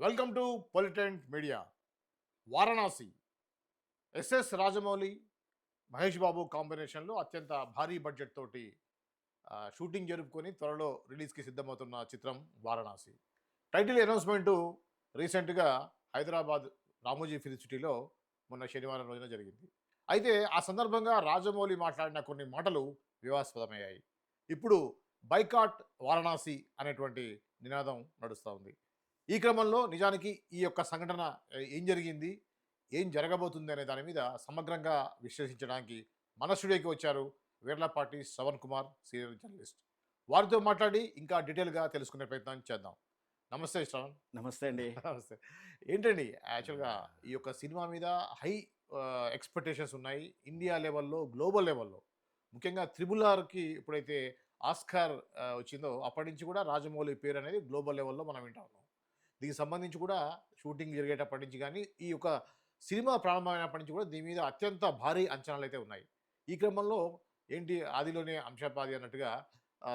Welcome to పొలిటెంట్ media. Varanasi. S S Rajamouli Mahesh Babu కాంబినేషన్లో అత్యంత భారీ బడ్జెట్ తోటి షూటింగ్ జరుపుకొని త్వరలో రిలీజ్కి సిద్ధమవుతున్న చిత్రం వారణాసి. టైటిల్ అనౌన్స్మెంటు రీసెంట్గా హైదరాబాద్ రామోజీ ఫిలిం సిటీలో మొన్న శనివారం రోజున జరిగింది. అయితే ఆ సందర్భంగా రాజమౌళి మాట్లాడిన కొన్ని మాటలు వివాదాస్పదమయ్యాయి. ఇప్పుడు బైకాట్ వారణాసి అనేటువంటి నినాదం నడుస్తూ ఉంది. ఈ క్రమంలో నిజానికి ఈ యొక్క సంఘటన ఏ, జరిగింది? ఏం జరగబోతుంది అనే దాని మీద సమగ్రంగా విశ్లేషించడానికి మన స్టూడియోకి వచ్చారు వీర్లపాటి శ్రవణ్ కుమార్ సీనియర్ జర్నలిస్ట్. వారితో మాట్లాడి ఇంకా డీటెయిల్గా తెలుసుకునే ప్రయత్నం చేద్దాం. నమస్తే శ్రవణ్. నమస్తే అండి. నమస్తే. ఏంటండి యాక్చువల్గా ఈ యొక్క సినిమా మీద హై ఎక్స్పెక్టేషన్స్ ఉన్నాయి. ఇండియా లెవెల్లో గ్లోబల్ లెవెల్లో. ముఖ్యంగా త్రిబుల్ ఆర్కి ఎప్పుడైతే ఆస్కార్ వచ్చిందో అప్పటి నుంచి కూడా రాజమౌళి పేరు అనేది గ్లోబల్ లెవెల్లో మనం వింటా ఉన్నాం. దీనికి సంబంధించి కూడా షూటింగ్ జరిగేటప్పటి నుంచి కానీ ఈ యొక్క సినిమా ప్రారంభమైనప్పటి నుంచి కూడా దీని మీద అత్యంత భారీ అంచనాలు అయితే ఉన్నాయి. ఈ క్రమంలో ఏంటి ఆదిలోనే అంశపాది అన్నట్టుగా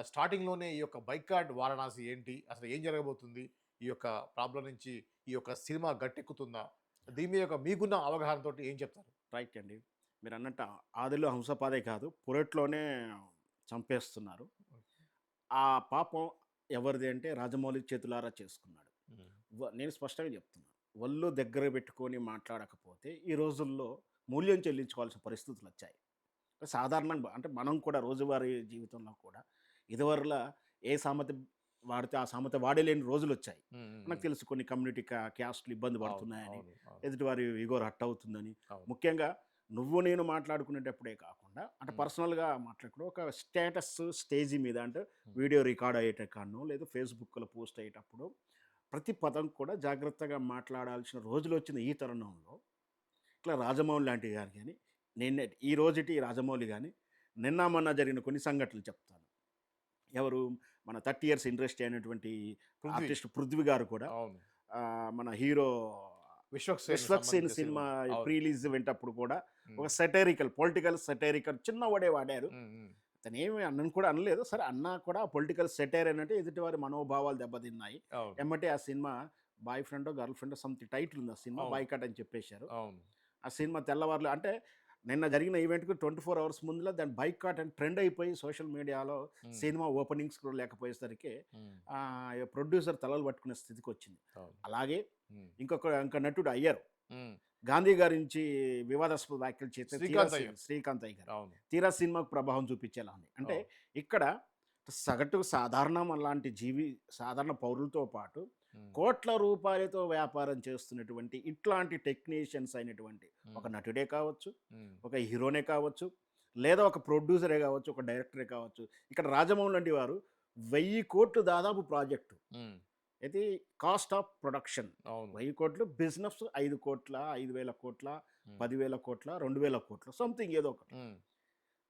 స్టార్టింగ్లోనే ఈ యొక్క బైకాట్ వారణాసి ఏంటి అసలు ఏం జరగబోతుంది ఈ యొక్క ప్రాబ్లం నుంచి ఈ యొక్క సినిమా గట్టెక్కుతుందా దీని మీద యొక్క మీకున్న అవగాహనతో ఏం చెప్తారు? రైట్ అండి. మీరు అన్నట్టు ఆదిలో హంసపాదే కాదు పురట్లోనే చంపేస్తున్నారు. ఆ పాపం ఎవరిది అంటే రాజమౌళి చేతులారా చేసుకున్నాడు. నేను స్పష్టంగా చెప్తున్నాను ఒళ్ళు దగ్గర పెట్టుకొని మాట్లాడకపోతే ఈ రోజుల్లో మూల్యం చెల్లించుకోవాల్సిన పరిస్థితులు వచ్చాయి. సాధారణంగా అంటే మనం కూడా రోజువారీ జీవితంలో కూడా ఇదివరలా ఏ సామెత వాడితే ఆ సామెత వాడలేని రోజులు వచ్చాయి. మనకు తెలుసు కొన్ని కమ్యూనిటీ క్యాస్ట్లు ఇబ్బంది పడుతున్నాయని ఎదుటివారి ఇగోర్ హట్ అవుతుందని. ముఖ్యంగా నువ్వు నేను మాట్లాడుకునేటప్పుడే కాకుండా అంటే. పర్సనల్గా మాట్లాడుకుని ఒక స్టేటస్ స్టేజీ మీద అంటే వీడియో రికార్డ్ అయ్యేటప్పుడు లేదా ఫేస్బుక్లో పోస్ట్ అయ్యేటప్పుడు ప్రతి పదం కూడా జాగ్రత్తగా మాట్లాడాల్సిన రోజులు వచ్చిన ఈ తరుణంలో. ఇట్లా రాజమౌళి లాంటి గారు కానీ నిన్న ఈ రోజుటి రాజమౌళి కానీ నిన్న మొన్న జరిగిన కొన్ని సంఘటనలు చెప్తాను. ఎవరు? మన థర్టీ ఇయర్స్ ఇండస్ట్రీ అయినటువంటి. ఆర్టిస్ట్ పృథ్వీ గారు కూడా. మన హీరో విశ్వక్సేన్ విశ్వక్సేన్ సంబంధించిన సినిమా. ప్రీలీజ్ వింటప్పుడు కూడా. ఒక సెటైరికల్ పొలిటికల్ సెటైరికల్ చిన్న వడే వాడారు. అతను ఏమి అన్నను కూడా అనలేదు సరే అన్నా కూడా పొలిటికల్ సెటైర్ అంటే ఎదుటివారి మనోభావాలు దెబ్బతిన్నాయి ఎమ్మటే ఆ cinema boy friend girl friend something title ఉంది ఆ సినిమా. బాయ్కట్ అని చెప్పేశారు ఆ సినిమా తెల్లవారులు అంటే నిన్న జరిగిన ఈవెంట్కి ట్వంటీ ఫోర్ అవర్స్ ముందులో దాని బైకాట్ అని ట్రెండ్ అయిపోయి సోషల్ మీడియాలో. సినిమా ఓపెనింగ్స్ కూడా లేకపోయేసరికి. ప్రొడ్యూసర్ తలలు పట్టుకునే స్థితికి వచ్చింది అలాగే. ఇంకొక ఇంక నటుడు అయ్యారు. గాంధీ గారి నుంచి వివాదాస్పద వ్యాఖ్యలు చేస్తే శ్రీకాంత్ అయ్య గారు తీరా సినిమాకు ప్రభావం చూపించేలా ఉంది అంటే. ఇక్కడ సగటు సాధారణ లాంటి జీవి సాధారణ పౌరులతో పాటు. కోట్ల రూపాయలతో వ్యాపారం చేస్తున్నటువంటి ఇట్లాంటి టెక్నీషియన్స్ అయినటువంటి. ఒక నటుడే కావచ్చు. ఒక హీరోనే కావచ్చు లేదా ఒక ప్రొడ్యూసరే కావచ్చు ఒక డైరెక్టరే కావచ్చు ఇక్కడ రాజమౌళి లాంటి వారు వెయ్యి కోట్లు దాదాపు ప్రాజెక్టు. ఇది కాస్ట్ ఆఫ్ ప్రొడక్షన్ వెయ్యి కోట్లు బిజినెస్ ఐదు కోట్ల ఐదు వేల కోట్ల. పదివేల కోట్ల రెండు వేల కోట్ల సంథింగ్ ఏదో ఒకటి.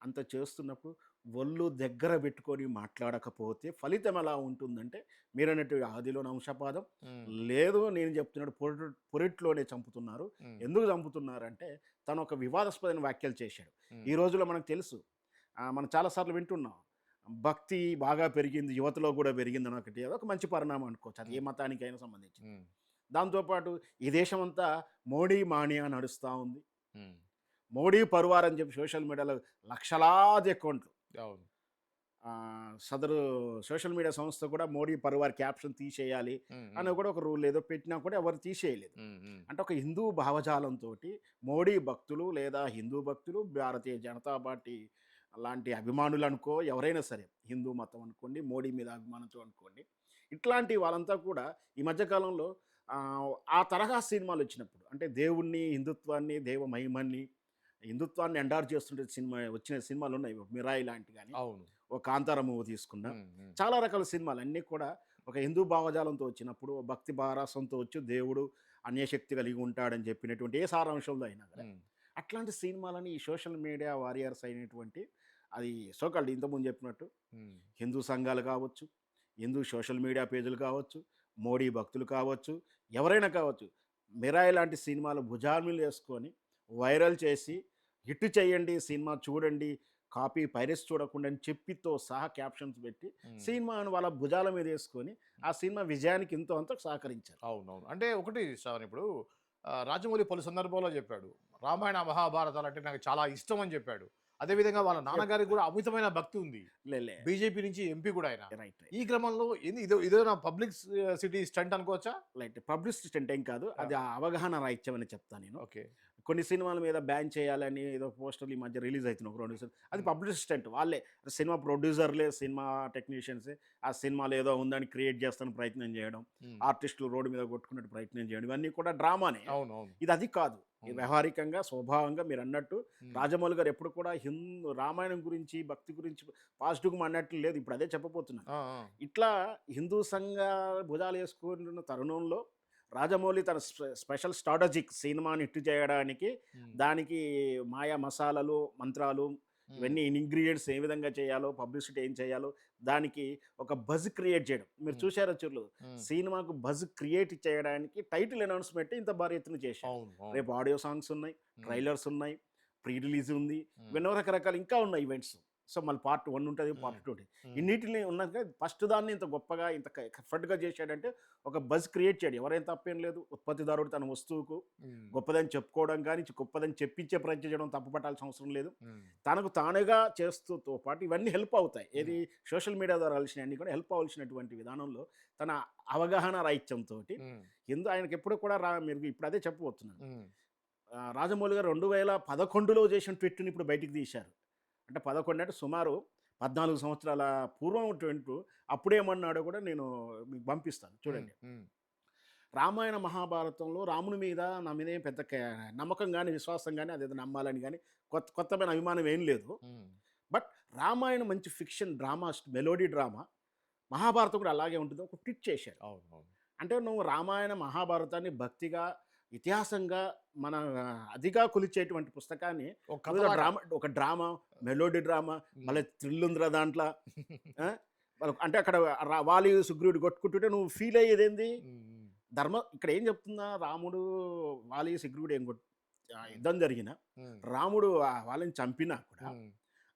అంత చేస్తున్నప్పుడు ఒళ్ళు దగ్గర పెట్టుకొని మాట్లాడకపోతే ఫలితం ఎలా ఉంటుందంటే మీరు అన్నట్టు ఆదిలో అంశపాదం. లేదు నేను చెప్తున్నాడు పొరి పొరిట్లోనే చంపుతున్నారు. ఎందుకు చంపుతున్నారంటే తను ఒక వివాదాస్పదమైన వ్యాఖ్యలు చేశాడు. ఈ రోజుల్లో మనకు తెలుసు మనం చాలాసార్లు వింటున్నాం భక్తి బాగా పెరిగింది యువతలో కూడా పెరిగింది అని ఒకటి అదొక మంచి పరిణామం అనుకోవచ్చు అది ఏ మతానికైనా సంబంధించి. దాంతోపాటు ఈ దేశం అంతా మోడీ మానియా నడుస్తూ ఉంది. మోడీ పరువార్ అని చెప్పి సోషల్ మీడియాలో లక్షలాది అకౌంట్లు సదరు సోషల్ మీడియా సంస్థ కూడా మోడీ పరువార్ క్యాప్షన్ తీసేయాలి. అని కూడా ఒక రూల్ ఏదో పెట్టినా కూడా ఎవరు తీసేయలేదు. అంటే ఒక హిందూ భావజాలంతో మోడీ భక్తులు లేదా హిందూ భక్తులు భారతీయ జనతా పార్టీ లాంటి అభిమానులు అనుకో ఎవరైనా సరే హిందూ మతం అనుకోండి మోడీ మీద అభిమానంతో అనుకోండి ఇట్లాంటి వాళ్ళంతా కూడా ఈ మధ్యకాలంలో ఆ, తరహా సినిమాలు వచ్చినప్పుడు అంటే దేవుణ్ణి హిందుత్వాన్ని దేవ మహిమని హిందుత్వాన్ని ఎండార్ చేస్తుంటే సినిమా వచ్చిన సినిమాలు ఉన్నాయి మిరాయి లాంటి కానీ అవును ఒక కాంతార మూవీ తీసుకున్నా. చాలా రకాల సినిమాలు అన్నీ కూడా ఒక హిందూ భావజాలంతో వచ్చినప్పుడు భక్తి భారాసంతో వచ్చి దేవుడు అన్యశక్తి కలిగి ఉంటాడని చెప్పినటువంటి ఏ సారాంశంలో అయినా ఉమ్. అట్లాంటి సినిమాలని ఈ సోషల్ మీడియా వారియర్స్ అయినటువంటి అది సోకాళ్ళు ఇంతకుముందు చెప్పినట్టు. హిందూ సంఘాలు కావచ్చు హిందూ సోషల్ మీడియా పేజీలు కావచ్చు మోడీ భక్తులు కావచ్చు ఎవరైనా కావచ్చు మిరాయి లాంటి సినిమాలు భుజార్మిలు వేసుకొని వైరల్ చేసి హిట్ చేయండి సినిమా చూడండి కాపీ పైరస్ చూడకుండా అని చెప్పితో సహా క్యాప్షన్స్ పెట్టి. సినిమాను వాళ్ళ భుజాల మీద వేసుకొని ఆ సినిమా విజయానికి ఎంతో అంత సహకరించారు అవునవును అంటే ఒకటి శ్రావణ్ ఇప్పుడు రాజమౌళి పలు సందర్భాల్లో చెప్పాడు రామాయణ మహాభారతాలు అంటే నాకు చాలా ఇష్టం అని చెప్పాడు అదేవిధంగా వాళ్ళ నాన్నగారికి కూడా అమితమైన భక్తి ఉంది. బీజేపీ నుంచి ఎంపీ కూడా ఆయన. ఈ క్రమంలో ఏంది ఇదో ఇదో నా పబ్లిక్ సిటీ స్టంట్ అనుకోవచ్చా? రైట్ పబ్లిసిటీ అంటే ఏం కాదు. అది అవగాహన రాహిత్యం అని చెప్తాను నేను. ఓకే. కొన్ని సినిమాల మీద బ్యాన్ చేయాలని ఏదో పోస్టర్లు ఈ మధ్య రిలీజ్ అవుతున్నాయి ఒక రెండు అది. పబ్లిసిస్టెంట్ వాళ్ళే సినిమా ప్రొడ్యూసర్లే సినిమా టెక్నీషియన్సే ఆ సినిమాలో ఏదో ఉందని క్రియేట్ చేస్తాను ప్రయత్నం చేయడం ఆర్టిస్టులు రోడ్డు మీద కొట్టుకున్నట్టు ప్రయత్నం చేయడం ఇవన్నీ కూడా డ్రామానే ఇది అది కాదు. వ్యవహారికంగా స్వభావంగా మీరు అన్నట్టు. రాజమౌళి గారు ఎప్పుడు కూడా హిందూ రామాయణం గురించి భక్తి గురించి పాజిటివ్గా అన్నట్లు లేదు ఇప్పుడు అదే ఆ. ఇట్లా హిందూ సంఘ భుజాలు వేసుకుంటున్న తరుణంలో రాజమౌళి తన స్పె- స్పెషల్ స్ట్రాటజిక్ సినిమాని హిట్ చేయడానికి. దానికి మాయా మసాలాలు మంత్రాలు. ఇవన్నీ ఇంగ్రీడియంట్స్ ఏ విధంగా చేయాలో పబ్లిసిటీ ఏం చేయాలో దానికి ఒక బజ్ క్రియేట్ చేయడం మీరు. చూసారో ఉమ్. సినిమాకు బజ్ క్రియేట్ చేయడానికి టైటిల్ అనౌన్స్మెంట్ ఇంత భారీ ఎత్తున చేశారు. రేపు ఆడియో సాంగ్స్ ఉన్నాయి. ట్రైలర్స్ ఉన్నాయి ప్రీ రిలీజ్ ఉంది. ఇవన్నీ రకరకాల ఇంకా ఉన్నాయి ఈవెంట్స్ సో మళ్ళీ పార్ట్ వన్ ఉంటుంది పార్ట్ టూ ఉంటుంది. ఇన్నిటిని ఉన్నాక ఫస్ట్ దాన్ని ఇంత గొప్పగా ఇంత ఎఫర్ట్గా చేశాడంటే ఒక బజ్ క్రియేట్ చేయడు. ఎవరైనా తప్పేం లేదు. ఉత్పత్తిదారుడు తన వస్తువుకు. గొప్పదని చెప్పుకోవడం కానీ గొప్పదని చెప్పించే ప్రయత్నం చేయడం తప్పు పట్టాల్సిన అవసరం లేదు. తనకు తానుగా చేస్తూతో పాటు ఇవన్నీ హెల్ప్ అవుతాయి. ఏది సోషల్ మీడియా ద్వారా అన్ని కూడా హెల్ప్ అవ్వాల్సినటువంటి విధానంలో తన అవగాహన రాహిత్యంతో. ఎందు ఆయనకి ఎప్పుడు కూడా రా మీరు ఇప్పుడు అదే చెప్పబోతున్నాను. రాజమౌళి గారు రెండు వేల పదకొండులో చేసిన ట్విట్ని ఇప్పుడు బయటికి తీశారు. అంటే పదకొండు అంటే సుమారు పద్నాలుగు సంవత్సరాల పూర్వం ట్విట్ అప్పుడేమన్నాడో కూడా నేను మీకు పంపిస్తాను చూడండి. రామాయణ మహాభారతంలో రాముని మీద నా మీద పెద్ద నమ్మకం కానీ విశ్వాసం కానీ అదేదో నమ్మాలని కానీ కొత్త కొత్తమైన అభిమానం ఏం లేదు. బట్ రామాయణం మంచి fiction drama melody drama Mahabharatam కూడా అలాగే ఉంటుంది ఒక ట్విట్ చేశారు అంటే నువ్వు రామాయణ మహాభారతాన్ని భక్తిగా ఇతిహాసంగా మన అదిగా కొలిచేటువంటి పుస్తకాన్ని ఒక. డ్రామా ఒక డ్రామా మెలోడీ డ్రామా. మళ్ళీ థ్రిల్ ఉందిరా దాంట్లో అంటే అక్కడ వాలి సుగ్రీవుడు కొట్టుకుంటుంటే నువ్వు ఫీల్ అయ్యేది ఏంది. ధర్మ ఇక్కడ ఏం చెప్తున్నా రాముడు వాలి సుగ్రీవుడు ఏం కొట్టు యుద్ధం జరిగిన. రాముడు వాళ్ళని చంపినా కూడా.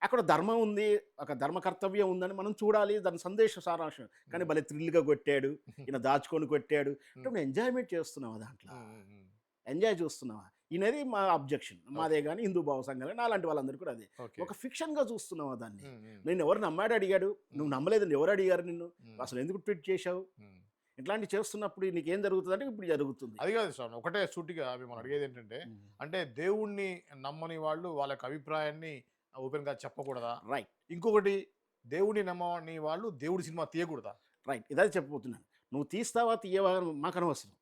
అక్కడ ధర్మం ఉంది ఒక ధర్మ కర్తవ్యం ఉందని మనం చూడాలి దాని సందేశ సారాంశం కానీ భలే థ్రిల్గా కొట్టాడు ఈయన దాచుకొని కొట్టాడు అంటే ఎంజాయ్మెంట్ చేస్తున్నావా దాంట్లో. ఎంజాయ్ చూస్తున్నావా ఈయనది మా అబ్జెక్షన్. మాదే కానీ హిందూ భావ సంఘాలు నా లాంటి వాళ్ళందరూ కూడా అదే. ఒక ఫిక్షన్గా చూస్తున్నావా దాన్ని. నేను ఎవరు నమ్మాడు అడిగాడు? నువ్వు నమ్మలేదు ఎవరు అడిగారు నిన్ను. అసలు ఎందుకు ట్వీట్ చేశావు. ఇట్లాంటి చేస్తున్నప్పుడు నీకేం జరుగుతుంది అంటే ఇప్పుడు జరుగుతుంది. అది కాదు సార్ ఒకటే సూటిగా మిమ్మల్ని అడిగేది ఏంటంటే అంటే దేవుణ్ణి నమ్మని వాళ్ళు వాళ్ళ యొక్క అభిప్రాయాన్ని ఓపెన్గా చెప్పకూడదా? రైట్. ఇంకొకటి దేవుడిని నమ్మని వాళ్ళు దేవుడి సినిమా తీయకూడదా? రైట్. ఇదే చెప్పబోతున్నాను. నువ్వు తీస్తావా తీయవా మాకు అనవసరం.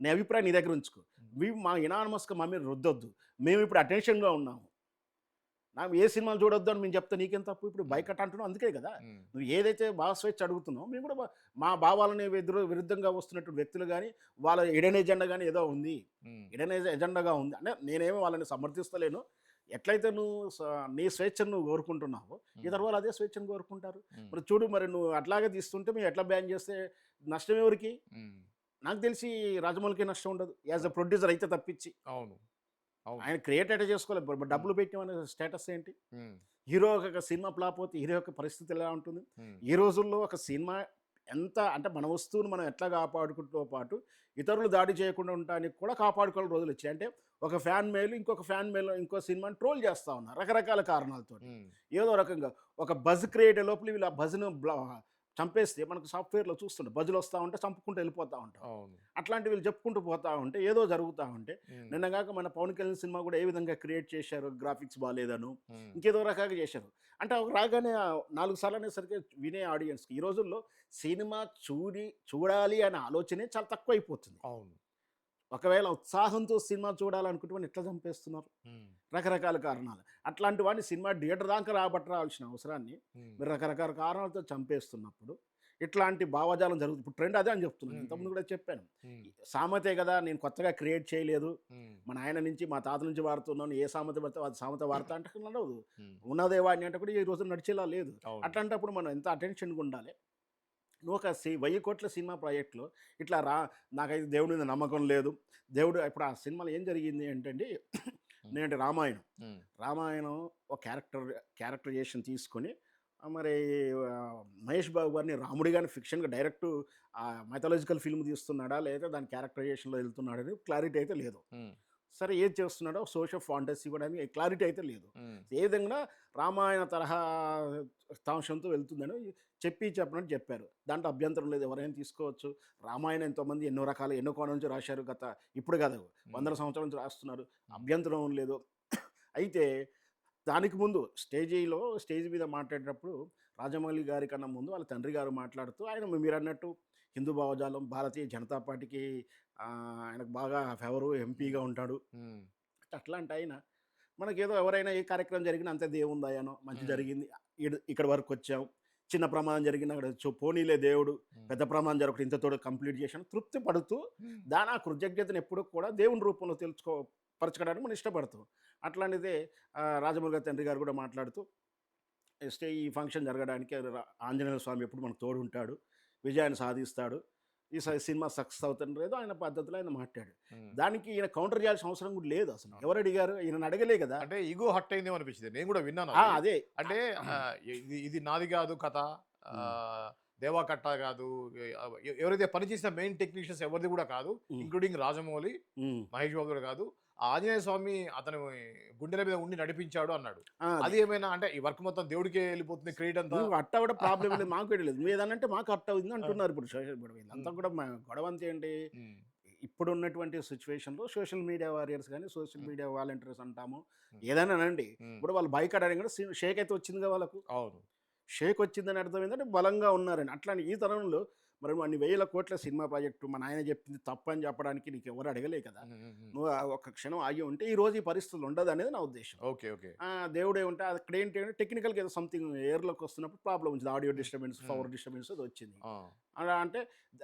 నీ అభిప్రాయం నీ దగ్గర ఉంచుకో. మేము మా ఇనానమస్గా మా మీద రుద్దొద్దు. మేము ఇప్పుడు అటెన్షన్గా ఉన్నాము. నా ఏ సినిమాలు చూడొద్దు అని మేము చెప్తే నీకేం తప్పు? ఇప్పుడు బైకట్ అంటున్నావు అందుకే కదా. నువ్వు ఏదైతే భావ స్వేచ్ఛ అడుగుతున్నావు మేము కూడా మా భావాలని ఎదురు విరుద్ధంగా వస్తున్నటువంటి వ్యక్తులు కానీ వాళ్ళ ఎడెన్ ఎజెండా కానీ ఏదో ఉంది. ఎడెన్ ఎజెండాగా ఉంది. అంటే నేనేమో వాళ్ళని సమర్థిస్తలేను. ఎట్లయితే నువ్వు నీ స్వేచ్ఛను నువ్వు కోరుకుంటున్నావో ఇతర వాళ్ళు అదే స్వేచ్ఛను కోరుకుంటారు. మరి చూడు మరి నువ్వు అట్లాగే తీస్తుంటే మేము ఎట్లా బ్యాన్ చేస్తే నష్టం ఎవరికి. నాకు తెలిసి రాజమౌళికి నష్టం ఉండదు. యాజ్ అ ప్రొడ్యూసర్ అయితే తప్పించి. అవును. అవును. ఆయన క్రియేట్ అయితే చేసుకోలేదు బట్ డబ్బులు పెట్టిన స్టేటస్ ఏంటి. హీరో ఒక సినిమా ఫ్లాప్ అవుతే హీరో యొక్క పరిస్థితి ఎలా ఉంటుంది. ఈ రోజుల్లో ఒక సినిమా ఎంత అంటే మన వస్తువును మనం ఎట్లా కాపాడుకుంటూ పాటు ఇతరులు దాడి చేయకుండా ఉండడానికి కూడా కాపాడుకోవాలి రోజులు వచ్చాయి. అంటే ఒక ఫ్యాన్ మేలు ఇంకొక ఫ్యాన్ మేలు ఇంకో సినిమాని ట్రోల్ చేస్తూ ఉన్నారు రకరకాల కారణాలతో. ఏదో రకంగా ఒక బజ్ క్రియేట్ లోపల వీళ్ళు ఆ బజ్ను చంపేస్తే మనకు సాఫ్ట్వేర్లో చూస్తుంటాం బజ్లు వస్తూ ఉంటే చంపుకుంటూ వెళ్ళిపోతూ ఉంటాం. అవును. అట్లాంటి వీళ్ళు చెప్పుకుంటూ పోతా ఉంటే ఏదో జరుగుతూ ఉంటే. నిన్నగాక మన పవన్ కళ్యాణ్ సినిమా కూడా ఏ విధంగా క్రియేట్ చేశారు గ్రాఫిక్స్ బాగాలేదను. ఇంకేదో రకంగా చేశారు. అంటే ఒక రాగానే నాలుగు సార్లు అనేసరికి వినే ఆడియన్స్కి ఈ రోజుల్లో సినిమా చూడి చూడాలి అనే ఆలోచనే చాలా తక్కువ అయిపోతుంది అవును. ఒకవేళ ఉత్సాహంతో సినిమా చూడాలనుకుంటే ఎట్లా చంపేస్తున్నారు. రకరకాల కారణాలు అట్లాంటి వాడిని సినిమా థియేటర్ దాకా రాబట్టరాల్సిన అవసరాన్ని. మీరు రకరకాల కారణాలతో చంపేస్తున్నప్పుడు ఇట్లాంటి భావజాలం జరుగుతుంది ఇప్పుడు ట్రెండ్ అదే అని చెప్తున్నాను. ఇంతకుముందు కూడా చెప్పాను. సామెతే కదా నేను కొత్తగా క్రియేట్ చేయలేదు ఉమ్. మా నాయన నుంచి మా తాత నుంచి వాడుతున్నాను ఏ సామెత పడితే అది సామెత వాడతా అంటే నడవదు. ఉన్నదే వాడిని అంటే కూడా ఈ రోజు నడిచేలా లేదు. అట్లాంటప్పుడు మనం ఎంత అటెన్షన్గా ఉండాలి నువ్వు ఒక సి వెయ్యి కోట్ల సినిమా ప్రాజెక్టులో ఇట్లా రా నాకైతే దేవుడి మీద నమ్మకం లేదు. దేవుడు ఇప్పుడు ఆ సినిమాలో ఏం జరిగింది ఏంటంటే నేనంటే రామాయణం. రామాయణం ఒక క్యారెక్టర్ క్యారెక్టరైజేషన్ తీసుకొని మరి మహేష్ బాబు గారిని రాముడి గారిని ఫిక్షన్గా డైరెక్ట్ మైథాలజికల్ ఫిల్మ్ తీస్తున్నాడా లేదా దాని క్యారెక్టరైజేషన్లో వెళ్తున్నాడని క్లారిటీ అయితే లేదు. సరే ఏది చేస్తున్నాడో సోషల్ ఫాంటసీ కూడా అని క్లారిటీ అయితే లేదు. ఏ విధంగా రామాయణ తరహా తాంశంతో వెళ్తుందని చెప్పి చెప్పినట్టు చెప్పారు. దాంట్లో అభ్యంతరం లేదు ఎవరైనా తీసుకోవచ్చు. రామాయణం ఎంతోమంది ఎన్నో రకాల ఎన్నో కోణం నుంచి రాశారు గత ఇప్పుడు కాదు వందల సంవత్సరాల నుంచి రాస్తున్నారు. అభ్యంతరం లేదు. అయితే దానికి ముందు స్టేజీలో స్టేజ్ మీద మాట్లాడేటప్పుడు రాజమౌళి గారి కన్నా ముందు వాళ్ళ తండ్రి గారు మాట్లాడుతూ ఆయన మీరు అన్నట్టు హిందూ భావజాలం భారతీయ జనతా పార్టీకి ఆయనకు బాగా ఫేవరు ఎంపీగా ఉంటాడు. అట్లాంటి ఆయన మనకేదో ఎవరైనా ఏ కార్యక్రమం జరిగినా అంతే దేవుందాయనో మంచి. జరిగింది. ఇక్కడ వరకు వచ్చాం. చిన్న ప్రమాదం జరిగిన అక్కడ పోనీలే దేవుడు. పెద్ద ప్రమాదం జరగకుండా ఇంతతో కంప్లీట్ చేశాను. తృప్తి పడుతూ దాని ఆ కృతజ్ఞతను ఎప్పుడు కూడా దేవుని రూపంలో తెలుసుకో పరచుకోవడానికి మనం ఇష్టపడతాం అట్లాంటిదే గారి తండ్రి గారు కూడా మాట్లాడుతూ ఈ ఫంక్షన్ జరగడానికి ఆంజనేయ స్వామి ఎప్పుడు మనకు తోడు ఉంటాడు విజయాన్ని సాధిస్తాడు. ఈ సినిమా సక్సెస్ లేదో ఆయన పద్ధతిలో ఆయన మాట్లాడు. దానికి ఈయన కౌంటర్ చేయాల్సిన అవసరం కూడా లేదు అసలు. ఎవరు అడిగారు? ఈయన అడగలే కదా. అంటే ఈగో హట్ అయిందేమో అనిపించింది. నేను కూడా విన్నాను అది. అంటే ఇది ఇది నాది కాదు కథ. దేవా కట్ట కాదు. ఎవరైతే పనిచేసిన మెయిన్ టెక్నీషియన్స్ ఎవరిది కూడా కాదు ఇంక్లూడింగ్ రాజమౌళి మహేష్ బాబు కాదు. ఆంజనేయ స్వామి అతను గుండెల మీద ఉండి నడిపించాడు అన్నాడు. అది. ఏమైనా అంటే ఈ వర్క్ మొత్తం దేవుడికే వెళ్ళిపోతుంది క్రెడిట్ అంతా? అట్ట కూడా ప్రాబ్లం లేదు మాకు కూడా లేదు. నువ్వు ఏదనంటే మాకు అట్ట అవుతుంది అంటున్నారు ఇప్పుడు సోషల్ మీడియా వీళ్ళంతా కూడా గొడవ అంతా ఏంటి? ఇప్పుడు ఉన్నటువంటి సిచ్యువేషన్లో సోషల్ మీడియా వారియర్స్ కానీ సోషల్ మీడియా వాలంటీర్స్ అంటాము. ఏదైనా అనండి ఇప్పుడు వాళ్ళు బైక్ ఆడారు కూడా షేక్ అయితే వచ్చిందిగా వాళ్ళకు? అవును. షేక్ వచ్చిందని అర్థం ఏంటంటే బలంగా ఉన్నారని. అట్లాంటి ఈ తరంలో మరి అన్ని వేల కోట్ల సినిమా ప్రాజెక్టు మా నాయన చెప్పింది తప్పని చెప్పడానికి నీకు ఎవరు అడగలే కదా. నువ్వు ఆ ఒక్క క్షణం ఆగి ఉంటే ఈ రోజు ఈ పరిస్థితులు ఉండదు అనేది నా ఉద్దేశం. Okay okay. ఆ, దేవుడే ఉంటే అక్కడ ఏంటి అంటే టెక్నికల్గా ఏదో సంథింగ్ ఎయిర్లోకి వస్తున్నప్పుడు ప్రాబ్లం వచ్చింది. Audio disturbance. పవర్ డిస్టర్బెన్స్ అది వచ్చింది. అలా అంటే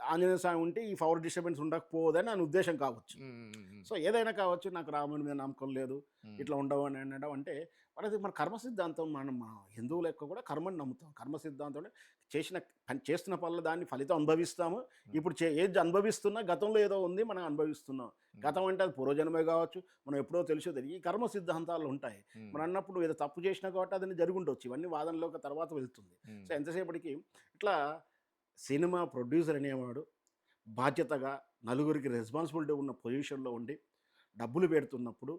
ఆంజనేయ స్వామి ఉంటే ఈ పవర్ డిస్టర్బెన్స్ ఉండకపోదని నా ఉద్దేశం కావచ్చు. సో ఏదైనా కావచ్చు నాకు రాముని మీద నమ్మకం లేదు. ఇట్లా ఉండవు అని అనడం అంటే మనది మన కర్మ సిద్ధాంతం మనం హిందువుల యొక్క కూడా కర్మని నమ్ముతాం. కర్మ సిద్ధాంతం అంటే చేసిన పని చేస్తున్న పనుల దాన్ని ఫలితం అనుభవిస్తాము. ఇప్పుడు చే ఏది అనుభవిస్తున్నా గతంలో ఏదో ఉంది మనం అనుభవిస్తున్నాం. గతం అంటే అది పూర్వజన్మే కావచ్చు మనం ఎప్పుడో తెలుసో తెలియదు. ఈ కర్మ సిద్ధాంతాలు ఉంటాయి. మనం అన్నప్పుడు ఏదో తప్పు చేసినా కాబట్టి అది జరుగుండొచ్చు. ఇవన్నీ వాదనలోకి తర్వాత వెళ్తుంది. సో ఎంతసేపటికి ఇట్లా సినిమా ప్రొడ్యూసర్ అనేవాడు బాధ్యతగా నలుగురికి రెస్పాన్సిబిలిటీ ఉన్న పొజిషన్లో ఉండి డబ్బులు పెడుతున్నప్పుడు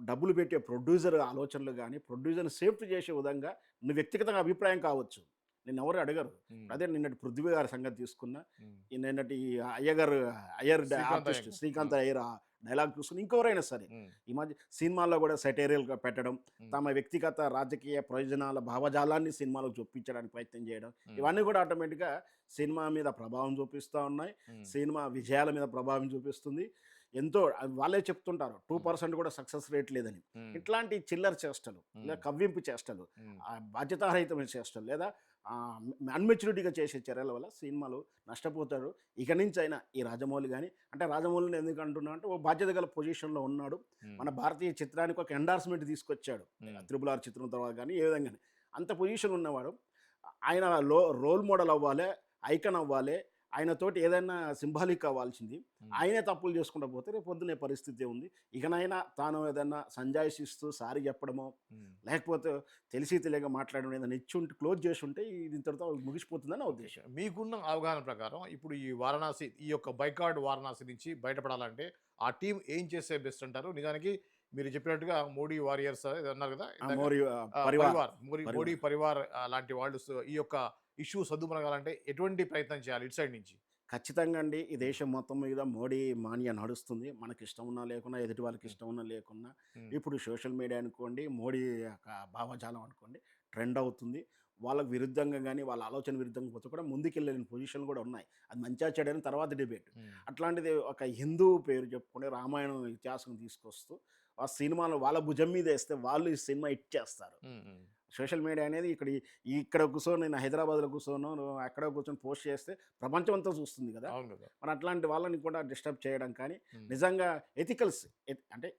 డబ్బులు పెట్టే ప్రొడ్యూసర్ ఆలోచనలు కానీ ప్రొడ్యూసర్ని సేఫ్టీ చేసే విధంగా నువ్వు వ్యక్తిగతంగా అభిప్రాయం కావచ్చు. నిన్ను ఎవరు అడగరు. అదే నిన్నటి పృథ్వీ గారి సంగతి తీసుకున్నా నిన్నటి అయ్యగారు అయ్యర్ ఆర్టిస్ట్. శ్రీకాంత్ అయ్యర్ డైలాగ్ చూసుకుని ఇంకెవరైనా సరే ఈ మధ్య సినిమాల్లో కూడా సెటేరియల్గా పెట్టడం తమ వ్యక్తిగత రాజకీయ ప్రయోజనాల భావజాలాన్ని సినిమాలకు చూపించడానికి ప్రయత్నం చేయడం ఇవన్నీ కూడా ఆటోమేటిక్గా సినిమా మీద ప్రభావం చూపిస్తూ ఉన్నాయి. సినిమా విజయాల మీద ప్రభావం చూపిస్తుంది. ఎంతో వాళ్ళే చెప్తుంటారు. టూ పర్సెంట్ కూడా సక్సెస్ రేట్ లేదని. ఇట్లాంటి చిల్లర చేష్టలు లేదా కవ్వింపు చేష్టలు బాధ్యతారహితమైన చేష్టలు లేదా అన్మెచ్యూరిటీగా చేసే చర్యల వల్ల సినిమాలు నష్టపోతారు. ఇక నుంచి అయినా ఈ రాజమౌళి కానీ అంటే రాజమౌళిని ఎందుకు అంటున్నా అంటే ఓ బాధ్యత గల పొజిషన్లో ఉన్నాడు. మన భారతీయ చిత్రానికి ఒక ఎండార్స్మెంట్ తీసుకొచ్చాడు. త్రిబుల్ ఆర్ చిత్రం తర్వాత కానీ ఏ విధంగా అంత పొజిషన్ ఉన్నవాడు ఆయన లో రోల్ మోడల్ అవ్వాలి ఐకన్ అవ్వాలి ఆయనతోటి ఏదైనా సింబాలిక్ అవ్వాల్సింది ఉమ్, ఆయనే తప్పులు చేసుకుంటూ పోతే రేపు పొద్దునే పరిస్థితి ఉంది. ఇకనైనా తాను ఏదైనా సంజాయిషిస్తూ సారీ చెప్పడమో. లేకపోతే తెలిసి తెలియక మాట్లాడడం ఏదైనా ఇచ్చి ఉంటే క్లోజ్ చేసి ఉంటే ఇది ఇంతటితో ముగిసిపోతుందని నా ఉద్దేశం. మీకున్న అవగాహన ప్రకారం ఇప్పుడు ఈ వారణాసి ఈ యొక్క బైకాడ్ వారణాసి నుంచి బయటపడాలంటే ఆ టీం ఏం చేస్తే బెస్ట్ అంటారు? నిజానికి మీరు చెప్పినట్టుగా మోడీ వారియర్స్ అన్నారు కదా? మోడీ పరివార్. మోడీ పరివార్. లాంటి వాళ్ళు ఈ యొక్క ఇష్యూ సర్దుమనగాలంటే ఎటువంటి ప్రయత్నం చేయాలి ఇటు సైడ్ నుంచి? ఖచ్చితంగా అండి ఈ దేశం మొత్తం మీద మోడీ మాన్య నడుస్తుంది. మనకి ఇష్టం ఉన్నా లేకున్నా ఎదుటి వాళ్ళకి ఇష్టం ఉన్నా లేకున్నా ఇప్పుడు సోషల్ మీడియా అనుకోండి మోడీ యొక్క భావజాలం అనుకోండి ట్రెండ్ అవుతుంది. వాళ్ళకు విరుద్ధంగా కానీ వాళ్ళ ఆలోచన విరుద్ధంగా పోతే కూడా ముందుకెళ్ళలేని పొజిషన్లు కూడా ఉన్నాయి. అది మంచిగా చెడని తర్వాత డిబేట్. అట్లాంటిది ఒక హిందూ పేరు చెప్పుకుని రామాయణం ఇతిహాసం తీసుకొస్తూ ఆ సినిమాను వాళ్ళ భుజం మీద వేస్తే వాళ్ళు ఈ సినిమా ఇచ్చేస్తారు సోషల్ మీడియా అనేది ఇక్కడ ఇక్కడ కూర్చొని నేను హైదరాబాద్లో కూర్చోను అక్కడ కూర్చొని పోస్ట్ చేస్తే ప్రపంచం అంతా చూస్తుంది కదా. మరి అట్లాంటి వాళ్ళని కూడా డిస్టర్బ్ చేయడం కానీ. నిజంగా ఎథికల్స్ అంటే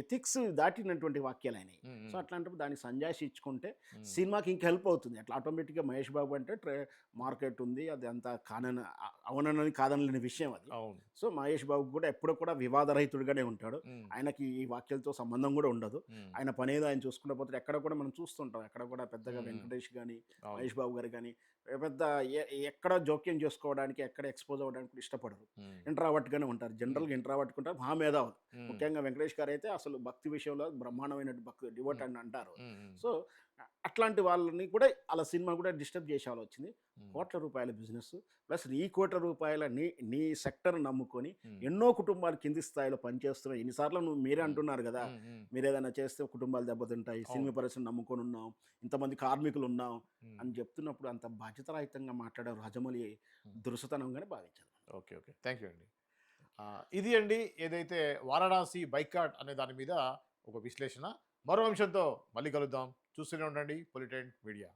ఎథిక్స్ దాటినటువంటి వాక్యాలు అయినాయి సో అట్లాంటప్పుడు దానికి సంజాయిషి ఇచ్చుకుంటే. సినిమాకి ఇంకా హెల్ప్ అవుతుంది. అట్లా ఆటోమేటిక్గా మహేష్ బాబు అంటే ట్రే మార్కెట్ ఉంది అది అంతా కానని అవునని కాదనలేని విషయం అది. సో మహేష్ బాబు కూడా ఎప్పుడు కూడా వివాదరహితుడిగానే ఉంటాడు. ఆయనకి ఈ వాక్యాలతో సంబంధం కూడా ఉండదు. ఆయన పని ఏదో ఆయన చూసుకుంటూ పోతే ఎక్కడ కూడా మనం చూస్తుంటాం ఎక్కడ కూడా పెద్దగా. వెంకటేష్ కానీ. మహేష్ బాబు గారు కానీ పెద్ద ఎక్కడ జోక్యం చేసుకోవడానికి ఎక్కడ ఎక్స్పోజ్ అవ్వడానికి కూడా ఇష్టపడరు. ఉమ్, ఇంట్రావర్ట్గానే ఉంటారు. జనరల్గా ఇంట్రావర్ట్ ఉంటారు మహా మేధావులు. ముఖ్యంగా వెంకటేష్ గారు అయితే అసలు భక్తి విషయంలో బ్రహ్మాండమైన భక్తి డివోట్ అని అంటారు. సో అట్లాంటి వాళ్ళని కూడా అలా సినిమా కూడా డిస్టర్బ్ చేసేవాళ్ళు వచ్చింది. కోట్ల రూపాయల బిజినెస్ ప్లస్ ఈ కోట్ల రూపాయల నీ నీ సెక్టర్ నమ్ముకొని ఎన్నో కుటుంబాలు కింది స్థాయిలో పనిచేస్తున్నాయి. ఎన్నిసార్లు నువ్వు మీరే అంటున్నారు కదా మీరు ఏదైనా చేస్తే కుటుంబాలు దెబ్బతింటాయి సినిమా. పరిశ్రమ నమ్ముకొని ఉన్నాం ఇంతమంది కార్మికులు ఉన్నాం. అని చెప్తున్నప్పుడు అంత బాధ్యతారహితంగా మాట్లాడే రాజమౌళి దురుసతనంగానే భావించాను ఓకే ఓకే. థ్యాంక్ యూ అండి ఇది అండి ఏదైతే వారణాసి బైకాట్ అనే దాని మీద ఒక విశ్లేషణ. మరో అంశంతో మళ్ళీ కలుద్దాం. చూస్తూనే ఉండండి పొలిటెంట్ మీడియా